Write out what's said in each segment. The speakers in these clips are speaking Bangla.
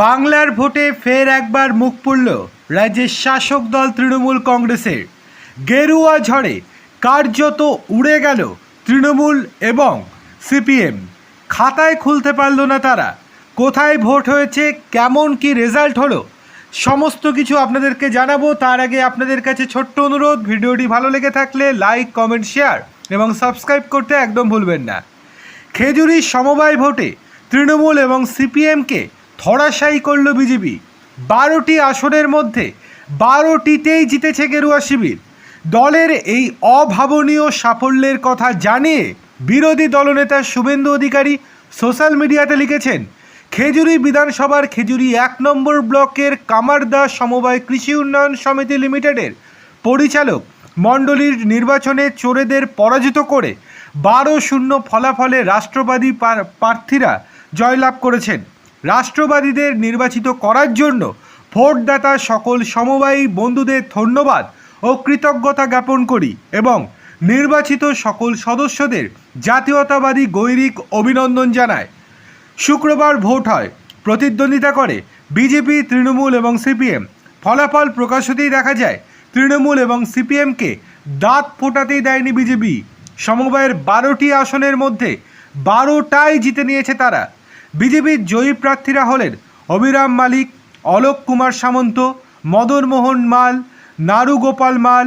বাংলার ভোটে ফের একবার মুখ পুড়ল রাজ্যের শাসক দল তৃণমূল কংগ্রেসের। গেরুয়া ঝড়ে কার্যত উড়ে গেল তৃণমূল এবং সিপিএম। খাতায় খুলতে পারল না তারা। কোথায় ভোট হয়েছে, কেমন কি রেজাল্ট হলো, সমস্ত কিছু আপনাদেরকে জানাব। তার আগে আপনাদের কাছে ছোট্ট অনুরোধ, ভিডিওটি ভালো লেগে থাকলে লাইক, কমেন্ট, শেয়ার এবং সাবস্ক্রাইব করতে একদম ভুলবেন না। খেজুরির সমবায় ভোটে তৃণমূল এবং সিপিএমকে ধরাশায়ী করল বিজেপি। বারোটি আসনের মধ্যে বারোটিতেই জিতেছে গেরুয়া শিবির। দলের এই অভাবনীয় সাফল্যের কথা জানিয়ে বিরোধী দলনেতা শুভেন্দু অধিকারী সোশ্যাল মিডিয়াতে লিখেছেন, খেজুরি বিধানসভার খেজুরি এক নম্বর ব্লকের কামারদা সমবায় কৃষি উন্নয়ন সমিতি লিমিটেডের পরিচালক মণ্ডলীর নির্বাচনে চোরেদের পরাজিত করে বারো শূন্য ফলাফলে রাষ্ট্রবাদী প্রার্থীরা জয়লাভ করেছেন। রাষ্ট্রবাদীদের নির্বাচিত করার জন্য ভোটদাতা সকল সমবায়ী বন্ধুদের ধন্যবাদ ও কৃতজ্ঞতা জ্ঞাপন করি এবং নির্বাচিত সকল সদস্যদের জাতীয়তাবাদী গৈরিক অভিনন্দন জানায় শুক্রবার ভোট হয়। প্রতিদ্বন্দ্বিতা করে বিজেপি, তৃণমূল এবং সিপিএম। ফলাফল প্রকাশ হতেই দেখা যায়, তৃণমূল এবং সিপিএমকে দাঁত ফোটাতেই দেয়নি বিজেপি। সমবায়ের বারোটি আসনের মধ্যে বারোটাই জিতে নিয়েছে তারা। বিজেপির জয়ী প্রার্থীরা হলেন অবিরাম মালিক, অলোক কুমার সামন্ত, মদন মোহন মাল, নারু গোপাল মাল,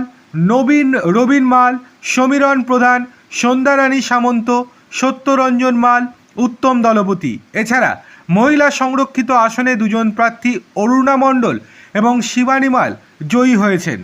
নবীন, রবীন মাল, সমীরণ প্রধান, সন্ধ্যারানী সামন্ত, সত্যরঞ্জন মাল, উত্তম দলপতি। এছাড়া মহিলা সংরক্ষিত আসনে দুজন প্রার্থী অরুণা মণ্ডল এবং শিবানী মাল জয়ী হয়েছেন।